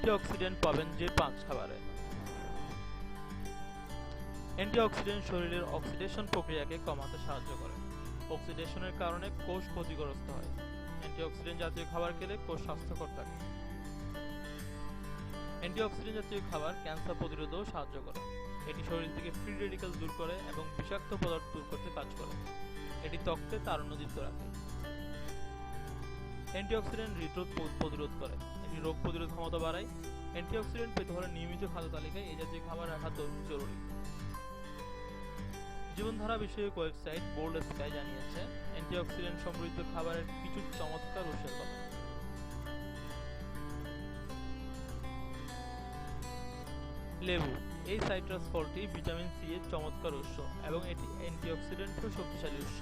Antioxidant পাবেন যে পাঁচ খাবারে। অ্যান্টিঅক্সিডেন্ট শরীরের অক্সিডেশন প্রক্রিয়াকে কমাতে সাহায্য করে। অক্সিডেশনের কারণে কোষ ক্ষতিগ্রস্ত হয়। অ্যান্টিঅক্সিডেন্ট জাতীয় খাবার খেলে কোষ স্বাস্থ্যকর থাকে। অ্যান্টিঅক্সিডেন্ট জাতীয় খাবার ক্যান্সার প্রতিরোধেও সাহায্য করে। এটি শরীর থেকে ফ্রি রেডিক্যাল দূর করে এবং বিষাক্ত পদার্থ দূর করতে কাজ করে। এটি ত্বককে তারুণ্যদীপ্ত রাখে। অ্যান্টিঅক্সিডেন্ট হৃদরোগ প্রতিরোধ করে। এটি রোগ প্রতিরোধ ক্ষমতা বাড়ায়। অ্যান্টিঅক্সিডেন্ট পেতে হলে নিয়মিত খাদ্য তালিকায় এই জাতীয় খাবার রাখা জরুরি। জীবনধারা বিষয়ক ওয়েবসাইট বোল্ড স্কাই জানিয়েছে, অ্যান্টিঅক্সিডেন্ট সমৃদ্ধ খাবারের কিছু চমৎকার উৎসের কথা। লেবু, এই সাইট্রাস ফলটি ভিটামিন সি এর চমৎকার উৎস এবং এটি অ্যান্টিঅক্সিডেন্টও শক্তিশালী উৎস।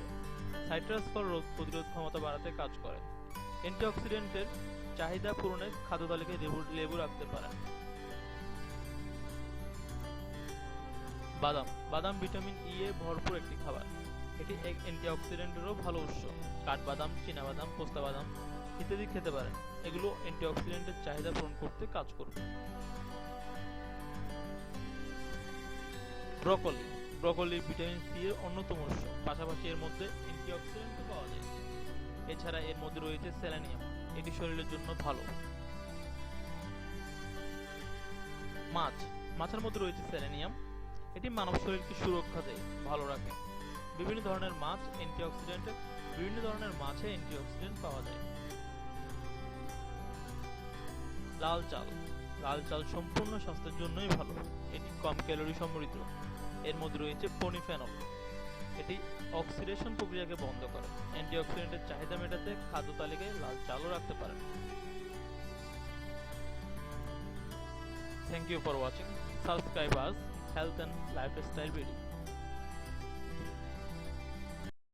সাইট্রাস ফল রোগ প্রতিরোধ ক্ষমতা বাড়াতে কাজ করে। অ্যান্টিঅক্সিডেন্টের চাহিদা পূরণে খাদ্য তালিকায় লেবু লেবু রাখতে পারেন। বাদাম। বাদাম ভিটামিন ই এ ভরপুর একটি খাবার। এটি এক অ্যান্টিঅক্সিডেন্টেরও ভালো উৎস। কাঠবাদাম, চীনাবাদাম পোস্তা বাদাম ইত্যাদি খেতে পারেন। এগুলো অ্যান্টিঅক্সিডেন্টের চাহিদা পূরণ করতে কাজ করবে। ব্রকলি। ব্রকলি ভিটামিন সি এর অন্যতম উৎস। পাশাপাশি এর মধ্যে যায় এছাড়া এর মধ্যে রয়েছে সেলেনিয়াম। এটি শরীরের জন্য ভালো। মাছ। মাছের মধ্যে রয়েছে সেলেনিয়াম। এটি মানব শরীরকে সুরক্ষা দেয়, ভালো রাখে। বিভিন্ন ধরনের মাছ অ্যান্টিঅক্সিডেন্ট বিভিন্ন ধরনের মাছে অ্যান্টিঅক্সিডেন্ট পাওয়া যায়। লাল চাল। লাল চাল সম্পূর্ণ স্বাস্থ্যের জন্যই ভালো। এটি কম ক্যালোরি সমৃদ্ধ। এর মধ্যে রয়েছে পনিফেনল এটি অক্সিডেশন প্রক্রিয়াকে বন্ধ করে। অ্যান্টিঅক্সিডেন্টের চাহিদা মেটাতে খাদ্য তালিকায় লাল চালও রাখতে পারেন। Thank you for watching subscribe us health and lifestyle video